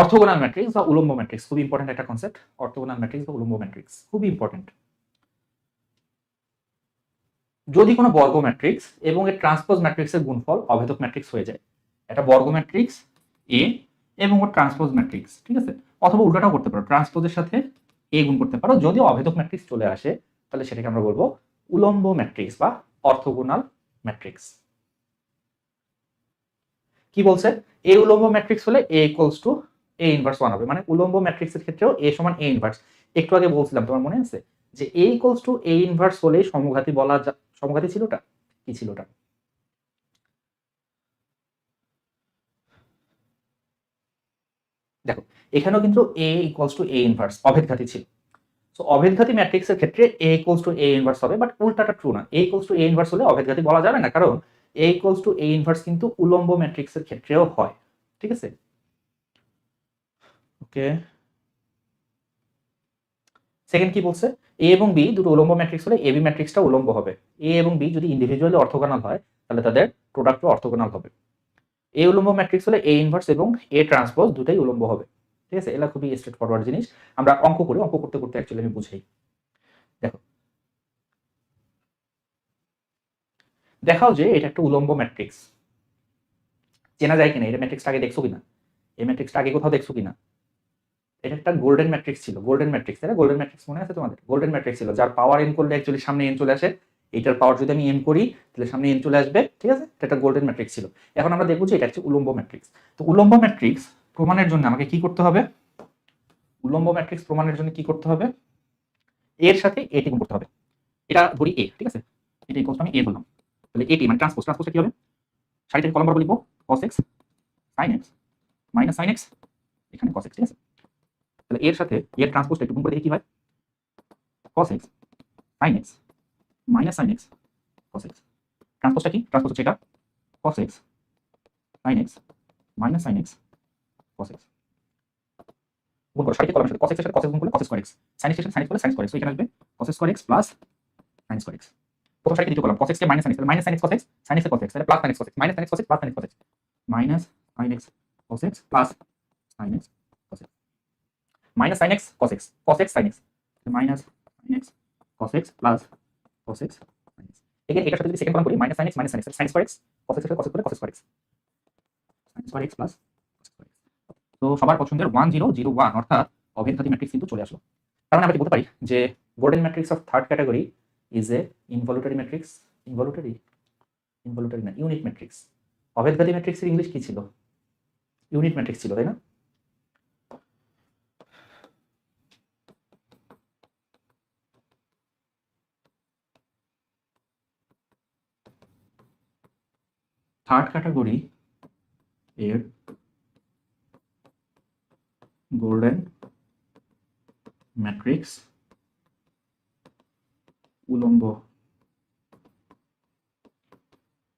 Orthogonal matrix বা উলম্ব matrix খুব ইম্পর্টেন্ট একটা কনসেপ্ট অর্থোগোনাল ম্যাট্রিক্স বা উলম্ব ম্যাট্রিক্স খুব ইম্পর্টেন্ট যদি কোনো বর্গ ম্যাট্রিক্স এবং এর ট্রান্সপোজ ম্যাট্রিক্সের গুণফল অভেদক ম্যাট্রিক্স হয়ে যায় এটা বর্গ ম্যাট্রিক্স এ এবং ওর ট্রান্সপোজ ম্যাট্রিক্স, ঠিক আছে? অথবা উল্টাটাও করতে পারো ট্রান্সপোজের সাথে এ গুণ করতে পারো, যদি অভেদক ম্যাট্রিক্স চলে আসে, তাহলে সেটাকে আমরা বলব উলম্ব ম্যাট্রিক্স বা অর্থগোনাল ম্যাট্রিক্স। কি বলছে? এ উলম্ব ম্যাট্রিক্স হলে A equals to A inverse one হবে। মানে উলম্ব ম্যাট্রিক্সের ক্ষেত্রেও এ সমান এ ইনভার্স একটু আগে বলছিলাম, তোমার মনে আছে? যে A equals to A inverse হলেই সমঘাতী বলা সমঘাতী ছিল ওটা? কি ছিল ওটা? দেখো, এখানেও কিন্তু A equals to A inverse অভেদঘাতী ছিল। সো অভেদঘাতী ম্যাট্রিক্সের ক্ষেত্রে A equals to A inverse হবে বাট উল্টাটা ট্রু না। A equals to A inverse হলে অভেদঘাতী বলা যাবে না, কারণ A equals to A inverse কিন্তু উলম্ব ম্যাট্রিক্সের ক্ষেত্রেও হয়। ঠিক আছে? ওকে। সেকেন্ড কি বলছে? এ এবং বি দুটো উলম্ব ম্যাট্রিক্স হলে এ বি ম্যাট্রিক্সটা উলম্ব হবে। এ এবং বি যদি ইন্ডিভিজুয়ালি অর্থোগোনাল হয়, তাহলে তাদের প্রোডাক্টও অর্থোগোনাল হবে। এ উলম্ব ম্যাট্রিক্স হলে এ ইনভার্স এবং এ ট্রান্সপোজ দুটাই উলম্ব হবে। ঠিক আছে? এগুলা খুবই স্ট্রেট ফরওয়ার্ড জিনিস। আমরা অঙ্ক করি। অঙ্ক করতে করতে অ্যাকচুয়ালি আমি বুঝাই। দেখো। দেখাও যে এটা একটা উলম্ব ম্যাট্রিক্স চেনা যায় কিনা? এটা ম্যাট্রিক্সটা আগে দেখছ কিনা? এই ম্যাট্রিক্সটা আগে কোথাও দেখছ কিনা? এটা একটা গোল্ডেন ম্যাট্রিক্স ছিল গোল্ডেন ম্যাট্রিক্স তাই গোল্ডেন ম্যাট্রিক্স মনে আছে তোমাদের? গোল্ডেন ম্যাট্রিক্স ছিল, যার পাওয়ার এন করলে অ্যাকচুয়ালি সামনে এন চলে আসে। এটার পাওয়ার যদি আমি এন করি, তাহলে সামনে এন চলে আসবে, ঠিক আছে? এটা একটা গোল্ডেন ম্যাট্রিক্স ছিল। এখন আমরা দেখব যে এটা হচ্ছে উলম্ব ম্যাট্রিক্স তো উলম্ব ম্যাট্রিক্স প্রমাণের জন্য আমাকে কি করতে হবে? উলম্ব ম্যাট্রিক্স প্রমাণের জন্য কি করতে হবে? এর সাথে এটি করতে হবে। এটা ধরি এ ঠিক আছে? এটা ইকুয়ালস আমি এ বললাম। তাহলে এটি মানে ট্রান্সপোজ ট্রান্সপোজটা কি হবে? সাইডের কলম বরাবর লিখব, cos x, sin x minus sin x, এখানে cos x, ঠিক আছে? তাহলে এর সাথে এর ট্রান্সপোজটা একটু গুণ করে দেখি কি হয়। cos x sin x sin x cos x ট্রান্সপোজটা কি? ট্রান্সপোজ হচ্ছে এটা। cos x sin x sin x cos x গুণ করো সাইডে কলমের সাথে cos x এর সাথে cos x গুণ করলে স্কয়ার x sin x এর সাথে sin x করলে স্কয়ার x, তো এখানে আসবে cos স্কয়ার x প্লাস প্রথম সাইডে দ্বিতীয় কলাম cos x কে sin x তাহলে minus cos x sin x এর cos x তাহলে sin x cos x sin x cos x sin x cos x sin x cos x minus sin x cos x. Cos x sin x. Minus sin x cos x plus cos x sin x এখানে এটার সাথে যদি second করি minus sin x minus sin x, sin square এর সাথে cos x করলে cos square x. Sin square x plus তো সবার পছন্দের ওয়ান জিরো জিরো ওয়ান অর্থাৎ অভেদঘাতী ম্যাট্রিক্স কিন্তু চলে আসলো। তার মানে আমরা বলতে পারি? যে golden matrix of third category is a involutory matrix involutory involutory না ইউনিট ম্যাট্রিক্স অভেদঘাতী ম্যাট্রিক্সের ইংলিশ কি ছিল? ইউনিট ম্যাট্রিক্স ছিল, তাই না? থার্ড ক্যাটাগরি এর গোল্ডেন ম্যাট্রিক্স উলম্ব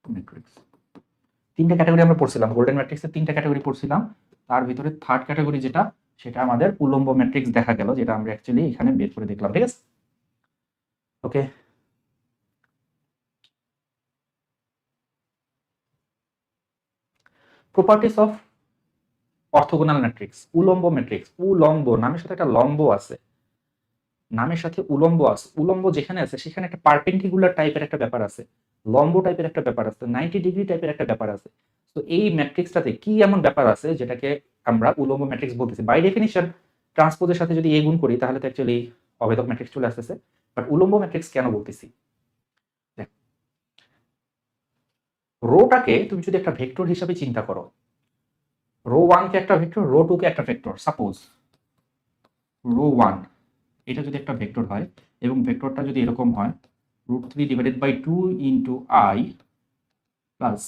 ম্যাট্রিক্স তিনটা ক্যাটাগরি আমরা পড়ছিলাম গোল্ডেন ম্যাট্রিক্সের তিনটা ক্যাটাগরি পড়ছিলাম। তার ভিতরে থার্ড ক্যাটাগরি যেটা, সেটা আমাদের উলম্ব ম্যাট্রিক্স দেখা গেল, যেটা আমরা অ্যাকচুয়ালি এখানে বের করে দেখলাম, ঠিক আছে? Okay properties of orthogonal matrix উলম্ব ম্যাট্রিক্স উলম্ব নামের সাথে একটা লম্ব আছে। নামের সাথে উলম্ব আছে। উলম্ব যেখানে আছে, সেখানে একটা পারপেন্ডিকুলার টাইপের একটা ব্যাপার আছে। লম্ব টাইপের একটা ব্যাপার আছে। নাইনটি ডিগ্রি টাইপের একটা ব্যাপার আছে। তো এই ম্যাট্রিক্সটাতে কি এমন ব্যাপার আছে, যেটাকে আমরা উলম্ব ম্যাট্রিক্স বলতেছি? বাই ডেফিনিশন ট্রান্সপোজের সাথে যদি এ গুণ করি, তাহলে তো অ্যাকচুয়ালি অবেদক ম্যাট্রিক্স চলে আসতেছে। বাট উলম্ব ম্যাট্রিক্স কেন বলতেছি দেখ রোটাকে তুমি যদি একটা ভেক্টর হিসাবে চিন্তা করো, রো ওয়ানকে একটা ভেক্টর, রো টুকে একটা ভেক্টর। সাপোজ রো ওয়ান, এটা যদি একটা ভেক্টর হয় এবং ভেক্টরটা যদি এরকম হয়, root three divided by two into i plus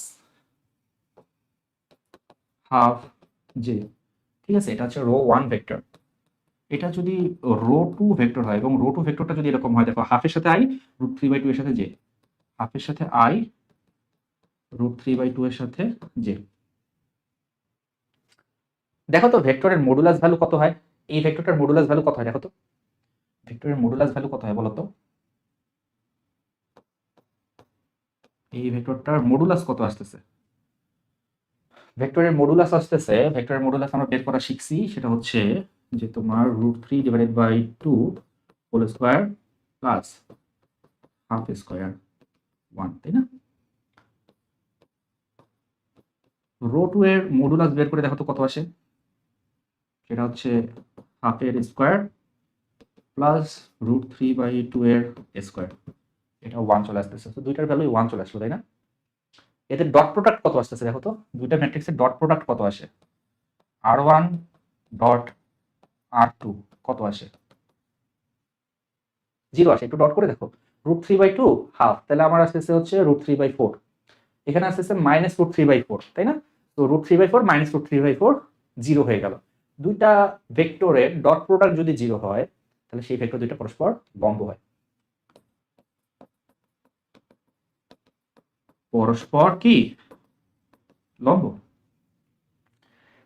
half j, ঠিক আছে? এটা হচ্ছে রো ওয়ান ভেক্টর। এটা যদি রো টু ভেক্টর হয় এবং রো টু ভেক্টরটা যদি এরকম হয়, দেখো হাফের সাথে i, root three by two এর সাথে জে, হাফের সাথে i root three by two এর সাথে জে দেখো তো ভেক্টরের মডুলাস ভ্যালু কত হয়? এই ভেক্টরটার মডুলাস ভ্যালু কত হয় দেখো তো? ভেক্টরের মডুলাস ভ্যালু কত হয় বলো তো এই ভেক্টরটার মডুলাস কত আসতেছে? ভেক্টরের মডুলাস আসতেছে, ভেক্টরের মডুলাস আমরা বের করা শিখছি, সেটা হচ্ছে যে তোমার root three divided by two whole square plus half square one তাই না? রো টু এর মডুলাস বের করে দেখো তো কত আসে? সেটা হচ্ছে হাফের square plus root three by two এর স্কোয়ার এটা ওয়ান চলে আসতেছে। তো দুইটার ভ্যালু ওয়ান চলে আসলো, তাই না? এদের ডট প্রোডাক্ট কত আসতেছে দেখো তো? দুইটা ম্যাট্রিক্সের ডট প্রোডাক্ট কত আসে? R one dot r two কত আসে? জিরো আসে। একটু ডট করে দেখো। Root three by two half তাহলে আমার আসতেছে হচ্ছে রুট থ্রি বাই ফোর এখানে আসতেছে minus root three by four তাই না? তো root three by four minus root three by four zero হয়ে গেল। দুইটা ভেক্টরের ডট প্রোডাক্ট যদি জিরো হয়, তাহলে সেই ভেক্টর দুইটা পরস্পর লম্ব হয়। পরস্পর কি? লম্ব।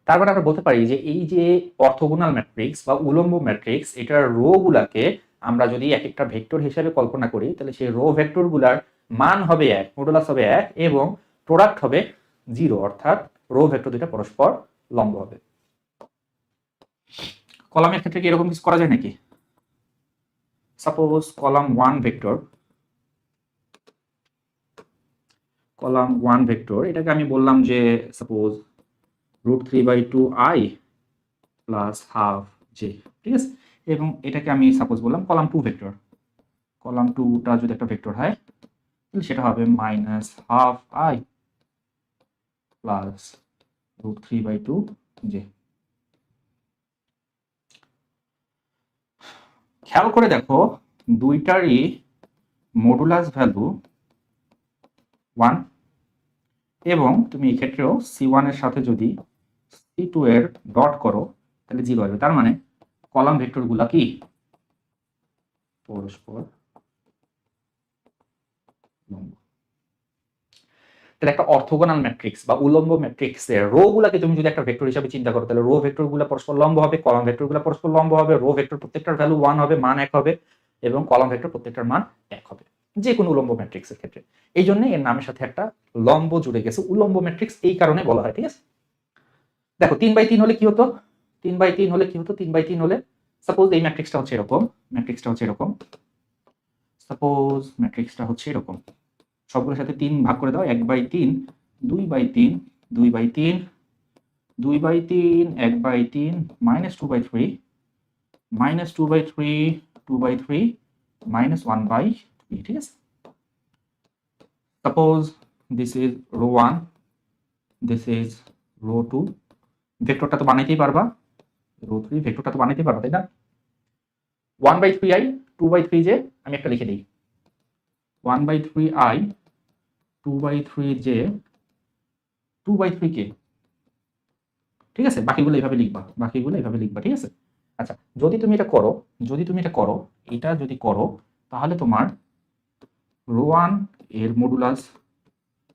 তারপরে আমরা বলতে পারি যে এই যে অর্থোগোনাল ম্যাট্রিক্স বা উলম্ব ম্যাট্রিক্স এটার রো গুলাকে আমরা যদি এক একটা ভেক্টর হিসেবে কল্পনা করি, তাহলে সেই রো ভেক্টরগুলার মান হবে এক মডুলাস হবে এক, এবং প্রোডাক্ট হবে জিরো অর্থাৎ রো ভেক্টর দুইটা পরস্পর লম্ব হবে। কলামের ক্ষেত্রে কি এরকম কিছু করা যায় নাকি? Suppose column one vector column one vector এটাকে আমি বললাম যে suppose root three by two i plus half j ঠিক আছে? এবং এটাকে আমি সাপোজ বললাম কলাম টু ভেক্টর কলাম টুটা যদি একটা ভেক্টর হয়, তাহলে সেটা হবে minus half i plus root three by two j খেয়াল করে দেখো, দুইটারই মডুলাস ভ্যালু ওয়ান এবং তুমি এই ক্ষেত্রেও সি ওয়ানের সাথে যদি সি টু এর ডট করো, তাহলে জিরো আসবে। তার মানে কলাম ভেক্টরগুলা কি? পরস্পর লম্ব। তাহলে একটা অর্থোগোনাল ম্যাট্রিক্স বা উলম্ব ম্যাট্রিক্সের রো গুলাকে তুমি যদি একটা ভেক্টর হিসাবে চিন্তা করো, তাহলে রো ভেক্টরগুলা পরস্পর লম্ব হবে কলাম ভেক্টরগুলা পরস্পর লম্ব হবে, রো ভেক্টর প্রত্যেকটার ভ্যালু ওয়ান হবে, মান এক হবে এবং কলাম ভেক্টর প্রত্যেকটার মান এক হবে। যে কোনো উলম্ব ম্যাট্রিক্সের ক্ষেত্রে। এই জন্য এর নামের সাথে একটা লম্ব জুড়ে গেছে। উলম্ব ম্যাট্রিক্স এই কারণে বলা হয়, ঠিক আছে? দেখো, তিন বাই তিন হলে কি হতো? তিন বাই তিন হলে কি হতো? তিন বাই তিন হলে সাপোজ এই ম্যাট্রিক্সটা হচ্ছে এরকম ম্যাট্রিক্সটা হচ্ছে এরকম। সাপোজ ম্যাট্রিক্সটা হচ্ছে এরকম। সবগুলোর সাথে তিন ভাগ করে দাও, এক বাই তিন, দুই বাই তিন, দুই বাই তিন, দুই বাই তিন, এক বাই তিন minus two by three minus two by three two by three minus one by three ঠিক আছে? Suppose this is row one this is row two ভেক্টরটা তো বানাইতেই পারবা রো থ্রি ভেক্টরটা তো বানাইতেই পারবা, তাই না? One by three I two by three যে আমি একটা লিখে দিই। One by three I two by three J two by three K? ঠিক আছে? বাকিগুলো এইভাবে লিখবা। বাকিগুলো এইভাবে লিখবা, ঠিক আছে? আচ্ছা যদি তুমি এটা করো, যদি তুমি এটা করো, এটা যদি করো, তাহলে তোমার রো ওয়ানের মডুলাস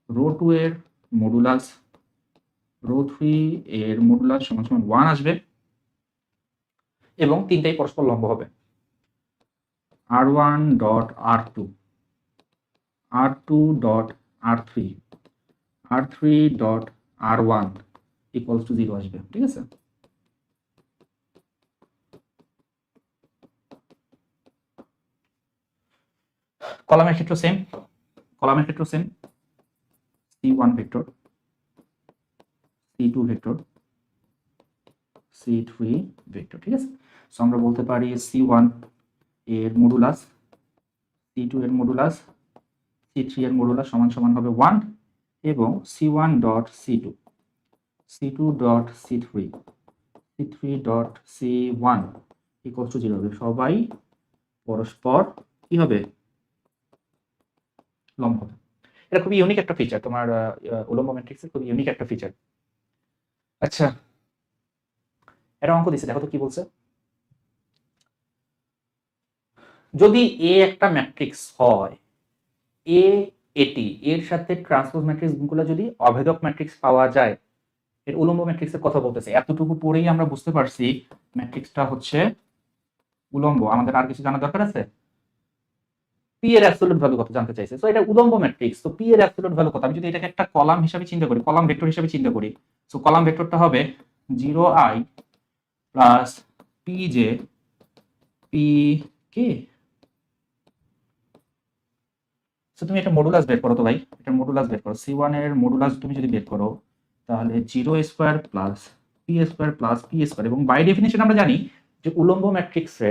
রো টু এর মডুলাস রো থ্রি এর মডুলাস সমান সমান ওয়ান আসবে এবং তিনটাই পরস্পর লম্ব হবে। R one dot R two R two dot R three R three dot R one equals to zero আসবে, ঠিক আছে? কলামের ক্ষেত্র সেম কলামের ক্ষেত্র same C one vector C two vector C three vector ঠিক আছে? সো আমরা বলতে পারি সি ওয়ানের মডুলাস সি টু এর মডুলাস সি থ্রি এর মডুলাস সমান সমান হবে ওয়ান এবং C one dot C two C two dot C three C three dot C one equal to zero হবে সবাই পরস্পর কি হবে? লম্ব হবে। এটা খুবই ইউনিক একটা ফিচার তোমার উলম্ব ম্যাট্রিক্সের খুবই ইউনিক একটা ফিচার আচ্ছা এটা অঙ্ক দিছে, দেখো তো কি বলছে। যদি এ একটা ম্যাট্রিক্স হয় এ এটি এর সাথে ট্রান্সপোজ ম্যাট্রিক্সগুলো যদি অভেদক ম্যাট্রিক্স পাওয়া যায়, এর উলম্ব ম্যাট্রিক্সের কথা বলতেছে। এতটুকু পরেই আমরা বুঝতে পারছি ম্যাট্রিক্সটা হচ্ছে উলম্ব। আমাদের আর কিছু জানার দরকার আছে? পি এর ভ্যালু কত জানতে চাইছে? সো এটা উলম্ব ম্যাট্রিক্স তো পি এর অ্যাবসলিউট ভ্যালু কত? আমি যদি এটাকে একটা কলাম হিসাবে চিন্তা করি কলাম ভেক্টর হিসাবে চিন্তা করি সো কলাম ভেক্টরটা হবে zero I plus P J P K so তুমি একটা মডুলাস বের করো তো ভাই। একটা মডুলাস বের করো। সি ওয়ানের মডুলাস তুমি যদি বের করো, তাহলে zero square plus P square plus P square এবং বাই ডেফিনেশন আমরা জানি যে উলম্ব ম্যাট্রিক্সে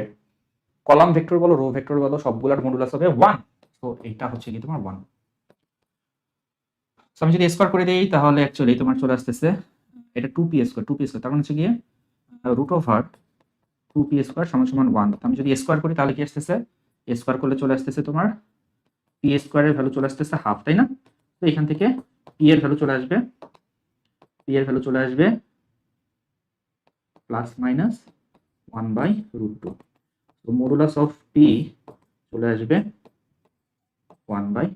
কলাম ভেক্টর বলো রো ভেক্টর বলো, সবগুলোর মডুলাস হবে ওয়ান তো এইটা হচ্ছে কি তোমার ওয়ান তো আমি যদি স্কোয়ার করে দিই, তাহলে অ্যাকচুয়ালি তোমার চলে আসতেছে এটা two P square two P square তার মানে হচ্ছে গিয়ে রুট অফ আর টু পি স্কোয়ার সমান সমান ওয়ান আমি যদি স্কোয়ার করি, তাহলে কি আসতেছে? স্কোয়ার করলে চলে আসতেছে তোমার পি স্কোয়ারের ভ্যালু চলে আসতেছে হাফ তাই না? তো এখান থেকে পি এর ভ্যালু চলে আসবে পি এর ভ্যালু চলে আসবে plus minus one by root two তো মডুলাস অফ পি চলে আসবে ওয়ান বাই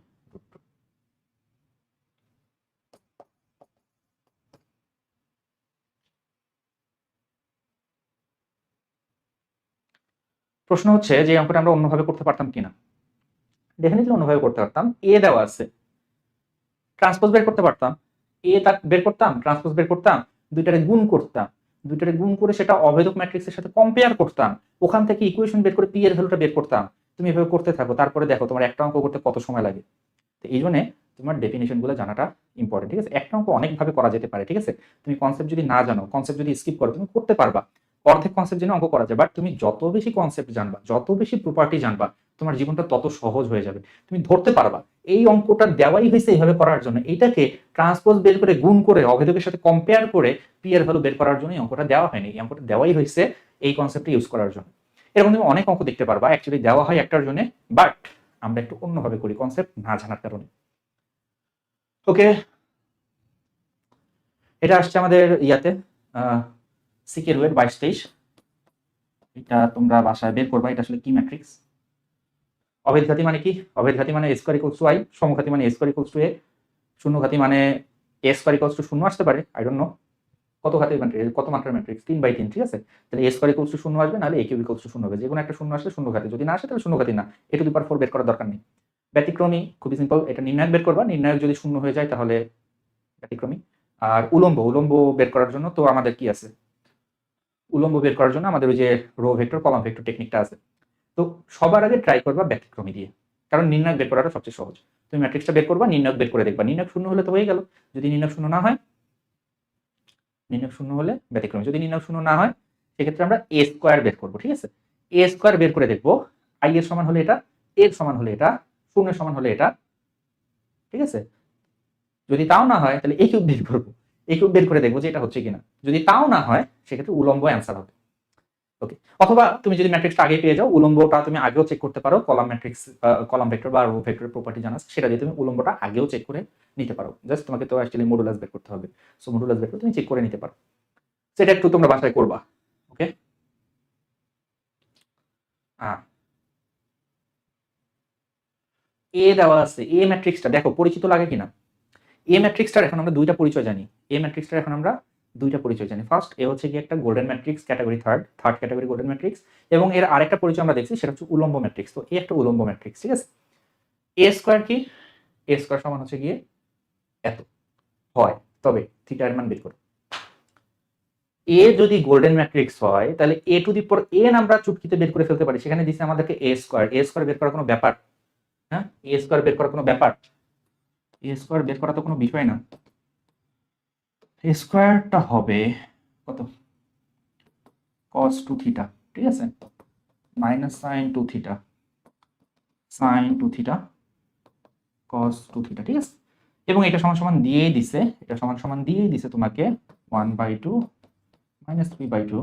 প্রশ্ন হচ্ছে যে অঙ্কটা আমরা অন্যভাবে করতে পারতাম কিনা? ডেফিনেটলি অন্যভাবে করতে পারতাম। এ দেওয়া আছে। ট্রান্সপোজ বের করতে পারতাম। এ তা বের করতাম ট্রান্সপোজ বের করতাম, দুইটারে গুণ করতাম। দুইটারে গুণ করে সেটা অভেদক ম্যাট্রিক্সের সাথে কম্পেয়ার করতাম। ওখান থেকে ইকুয়েশন বের করে পি এর ভ্যালুটা বের করতাম। তুমি এভাবে করতে থাকো। তারপরে দেখো তোমার একটা অঙ্ক করতে কত সময় লাগে। তো এই জন্য তোমার ডেফিনেশনগুলো জানাটা ইম্পর্টেন্ট ঠিক আছে? একটা অঙ্ক অনেকভাবে করা যেতে পারে, ঠিক আছে? তুমি কনসেপ্ট যদি না জানো কনসেপ্ট যদি স্কিপ করো, তুমি করতে পারবা। অর্ধেক কনসেপ্ট জেনে অঙ্ক করা যায়। বাট তুমি যত বেশি কনসেপ্ট জানবা, যত বেশি প্রপার্টি জানবা, তোমার জীবনটা তত সহজ হয়ে যাবে। তুমি ধরতে পারবা, এই অঙ্কটা দেওয়াই হয়েছে এইভাবে করার জন্য। এটাকে ট্রান্সপোজ বের করে, গুণ করে, অভেদকের সাথে কম্পেয়ার করে পি এর ভ্যালু বের করার জন্য এই অঙ্কটা দেওয়া হয়নি। এই অঙ্কটা দেওয়াই হয়েছে এই কনসেপ্টটা ইউজ করার জন্য। এরকম তুমি অনেক অঙ্ক দেখতে পারবা অ্যাকচুয়ালি দেওয়া হয় একটার জন্য বাট আমরা একটু অন্যভাবে করি কনসেপ্ট না জানার কারণে। ওকে এটা আসছে আমাদের ইয়াতে সিকের ওয়েট বাইশ তেইশ। এটা তোমরা বাসায় বের করবা, এটা আসলে কি ম্যাট্রিক্স? অভেদঘাতী মানে কি? অভেদঘাতী মানে স্কোয়ার ইকুয়ালস টু আই সমঘাতী মানে স্কোয়ার ইকুয়ালস টু এ শূন্যঘাতী মানে এ স্কোয়ার ইকুয়ালস টু শূন্য আসতে পারে আই ডোন্ট নো কত ঘাতের ম্যাট্রিক্স কত মাত্রার ম্যাট্রিক্স তিন বাই তিন, ঠিক আছে? তাহলে এ স্কোয়ার ইকুয়ালস টু শূন্য আসবে, নাহলে এ কিউব ইকুয়ালস টু শূন্য হবে। যে কোনো একটা শূন্য আসলে শূন্য ঘাতে। যদি না আসে, তাহলে শূন্য ঘাতি না। এ টু দি পাওয়ার ফোর বের করার দরকার নেই। ব্যতিক্রমী খুবই সিম্পল এটা নির্ণায়ক বের করবা। নির্ণায়ক যদি শূন্য হয়ে যায়, তাহলে ব্যতিক্রমী। আর উলম্ব উলম্ব বের করার জন্য তো আমাদের কি আছে? উলম্ব বের করার জন্য আমাদের ওই যে রো ভেক্টর কলাম ভেক্টর টেকনিকটা আছে। তো সবার আগে ট্রাই করবা ব্যতিক্রমী দিয়ে, কারণ নির্ণায়ক বের করাটা সবচেয়ে সহজ। তুমি ম্যাট্রিক্সটা বের করবা, নির্ণায়ক বের করে দেখবা। নির্ণায়ক শূন্য হলে তো হয়ে গেল। যদি নির্ণায়ক শূন্য না হয়, নির্ণায়ক শূন্য হলে ব্যতিক্রমী। যদি নির্ণায়ক শূন্য না হয়, সেক্ষেত্রে আমরা এ স্কোয়ার বের করব, ঠিক আছে? এ স্কোয়ার বের করে দেখব আই এর সমান হলে এটা এর সমান হলে এটা, শূন্যের সমান হলে এটা, ঠিক আছে? যদি তাও না হয়, তাহলে এ কিউব বের করব। এ কিউব বের করে দেখব যে এটা হচ্ছে কিনা। যদি তাও না হয়, সেক্ষেত্রে উলম্ব অ্যান্সার হবে। ওকে অথবা তুমি যদি ম্যাট্রিক্সটা আগে পেয়ে যাও, উলম্বটা তুমি আগেও চেক করতে পারো কলাম ম্যাট্রিক্স কলাম ভেক্টর বা রো ভেক্টরের প্রপার্টি জানাস সেটা দিয়ে তুমি উলম্বটা আগেও চেক করে নিতে পারো। জাস্ট তোমাকে তো অ্যাকচুয়ালি মডুলাস বের করতে হবে। সো মডুলাস বের করে তুমি চেক করে নিতে পারো। সেটা একটু তোমরা বাসায় করবা। ওকে হ্যাঁ এ দেওয়া আছে। এ ম্যাট্রিক্সটা দেখো, পরিচিত লাগে কিনা? এ ম্যাট্রিক্সটার এখন আমরা দুইটা পরিচয় জানি। এ ম্যাট্রিক্সটার এখন আমরা দুইটা পরিচয় জানি। ফার্স্ট এ হচ্ছে কি একটা golden matrix category third third category golden matrix এবং এর আরেকটা পরিচয় আমরা দেখছি, সেটা হচ্ছে উলম্ব ম্যাট্রিক্স তো এ একটা উলম্ব ম্যাট্রিক্স ঠিক আছে? এ স্কোয়ার কি? এ স্কোয়ার সমান হচ্ছে গিয়ে এত। হয়। তবে থিটার মান বের করো। এ যদি গোল্ডেন ম্যাট্রিক্স হয়, তাহলে এ টু দি পর এন আমরা চুটকিতে বের করে ফেলতে পারি। সেখানে দিচ্ছে আমাদেরকে এ স্কোয়ার এ স্কোয়ার বের করার কোনো ব্যাপার। হ্যাঁ? এ স্কোয়ার বের করার কোনো ব্যাপার। এ স্কোয়ার বের করা তো কোনো বিষয় না। স্কোয়ারটা হবে কত? কস টু থিটা ঠিক আছে? Minus sine two theta sine two theta cos two theta ঠিক আছে? এবং এটা সমান সমান দিয়েই দিছে, এটা সমান সমান দিয়েই দিছে তোমাকে one by two minus three by two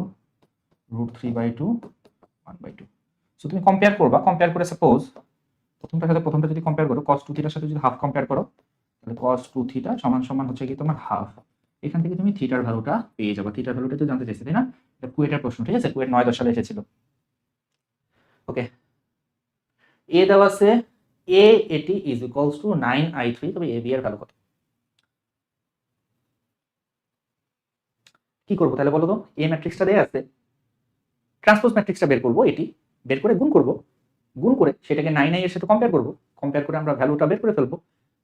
root three by two one by two so তুমি কম্পেয়ার করবা কম্পেয়ার করে সাপোজ প্রথমটার সাথে প্রথমটা যদি কম্পেয়ার করো কস টু থিটার সাথে যদি হাফ কম্পেয়ার করো কস টু থিটা সমান সমান হচ্ছে কি তোমার হাফ এখান থেকে তুমি থিটার ভ্যালুটা পেয়ে যাবে। থিটার ভ্যালুটা তো জানতে চাইছি, তাই না? এটা কুয়েটার প্রশ্ন, ঠিক আছে? কুয়েট নয় দশ সালে এসেছিল। ওকে এ দেওয়া আছে A A T is equals to nine I three তবে এ বি এর ভ্যালু কত? কি করব তাহলে বলো তো? এ ম্যাট্রিক্সটা দেয়া আছে। ট্রান্সপোজ ম্যাট্রিক্সটা বের করব এটি বের করে গুণ করব। গুণ করে সেটাকে নাইন আই এর সাথে কম্পেয়ার করব। কম্পেয়ার করে আমরা ভ্যালুটা বের করে ফেলব।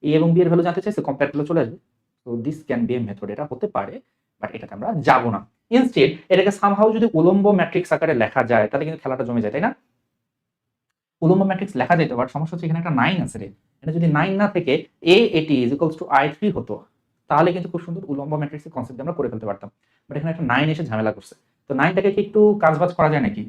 এ এবং বি এর ভ্যালু জানতে চাইছে কম্পেয়ার করলে চলে আসবে। তো this can be a method এটা হতে পারে বাট এটাতে আমরা যাব না। ইনস্টেড এটাকে সামহাউ যদি উলম্ব ম্যাট্রিক্স আকারে লেখা যায়, তাহলে কিন্তু খেলাটা জমে যায়, তাই না? উলম্ব ম্যাট্রিক্স লেখা যেতে বাট সমস্যা হচ্ছে এখানে একটা নাইন আছে রে। এটা যদি নাইন না থেকে A A T is equals to I three হতো, তাহলে কিন্তু খুব সুন্দর উলম্ব ম্যাট্রিক্সের কনসেপ্ট আমরা করে ফেলতে পারতাম। বাট এখানে একটা নাইন এসে ঝামেলা করছে। তো নাইনটাকে কি একটু কাজবাজ করা যায় নাকি?